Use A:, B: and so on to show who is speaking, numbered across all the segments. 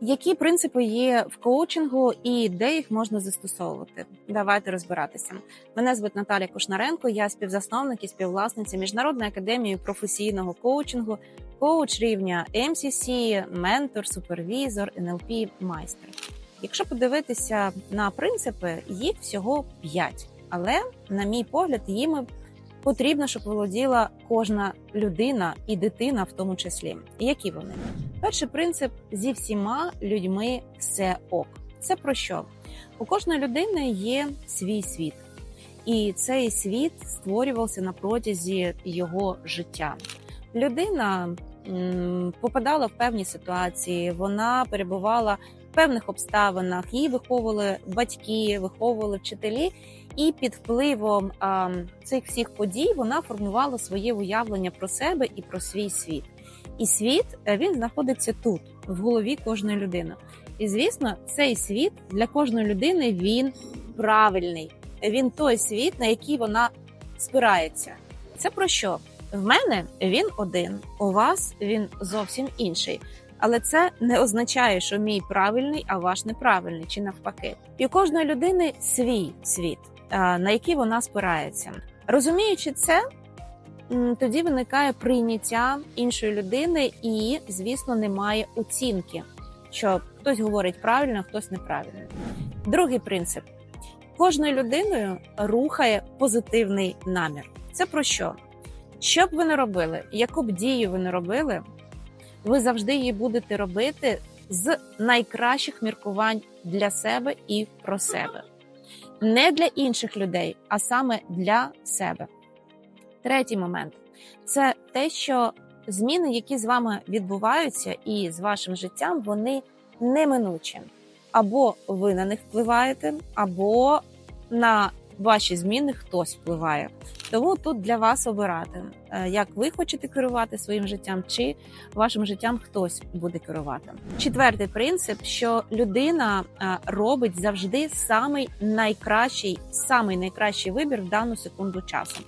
A: Які принципи є в коучингу і де їх можна застосовувати? Давайте розбиратися. Мене звуть Наталя Кушнаренко, я співзасновник і співвласниця Міжнародної академії професійного коучингу, коуч рівня MCC, ментор, супервізор, NLP, майстер. Якщо подивитися на принципи, їх всього 5. Але, на мій погляд, їми потрібно, щоб володіла кожна людина і дитина, в тому числі. Які вони? Перший принцип зі всіма людьми все ок. Це про що? У кожної людини є свій світ, і цей світ створювався на протязі його життя. Людина попадала в певні ситуації, вона перебувала певних обставинах, її виховували батьки, виховували вчителі, і під впливом а, цих всіх подій вона формувала своє уявлення про себе і про свій світ. І світ е, він знаходиться тут, в голові кожної людини. І звісно, цей світ для кожної людини він правильний. Він той світ, на який вона спирається. Це про що? В мене він один, у вас він зовсім інший. Але це не означає, що мій правильний, а ваш неправильний, чи навпаки. І у кожної людини свій світ, на який вона спирається. Розуміючи це, тоді виникає прийняття іншої людини, і, звісно, немає оцінки, що хтось говорить правильно, а хтось неправильно. Другий принцип: кожною людиною рухає позитивний намір. Це про що? Що б ви не робили, яку б дію ви не робили, ви завжди її будете робити з найкращих міркувань для себе і про себе. Не для інших людей, а саме для себе. Третій момент це те, що зміни, які з вами відбуваються, і з вашим життям, вони неминучі. Або ви на них впливаєте, або на ваші зміни хтось впливає. Тому тут для вас обирати, е, як ви хочете керувати своїм життям, чи вашим життям хтось буде керувати. Четвертий принцип, що людина е, робить завжди самий найкращий, самий найкращий вибір в дану секунду часу.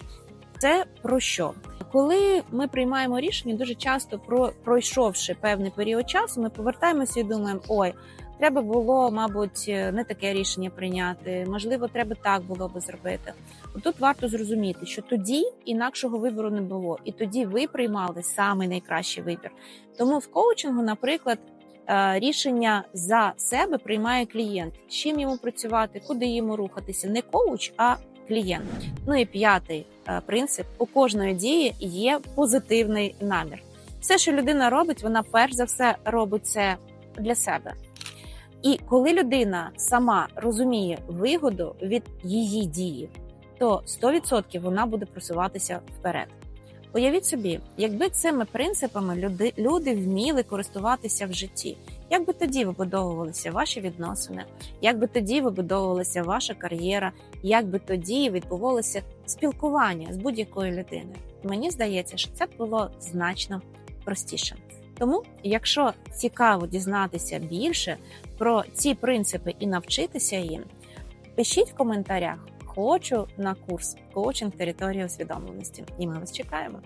A: Це про що? Коли ми приймаємо рішення, дуже часто про пройшовши певний період часу, ми повертаємося і думаємо: ой, треба було, мабуть, не таке рішення прийняти. Можливо, треба так було би зробити. Тут варто зрозуміти, що тоді інакшого вибору не було, і тоді ви приймали самий найкращий вибір. Тому в коучингу, наприклад. е, Рішення за себе приймає клієнт. Чим йому працювати, куди йому рухатися, не коуч, а клієнт. Ну і п'ятий е, принцип: у кожної дії є позитивний намір. Все, що людина робить, вона перш за все робить це для себе. І коли людина сама розуміє вигоду від її дії, то 100% вона буде просуватися вперед. Уявіть собі, якби цими принципами люди, люди вміли користуватися в житті, як би тоді вибудовувалися ваші відносини, як би тоді вибудовувалася ваша кар'єра, як би тоді відбувалося спілкування з будь-якою людиною. Мені здається, що це було значно простіше. Тому, якщо цікаво дізнатися більше про ці принципи і навчитися їм, пишіть в коментарях. Хочу на курс коучинг території усвідомленості, і ми вас чекаємо.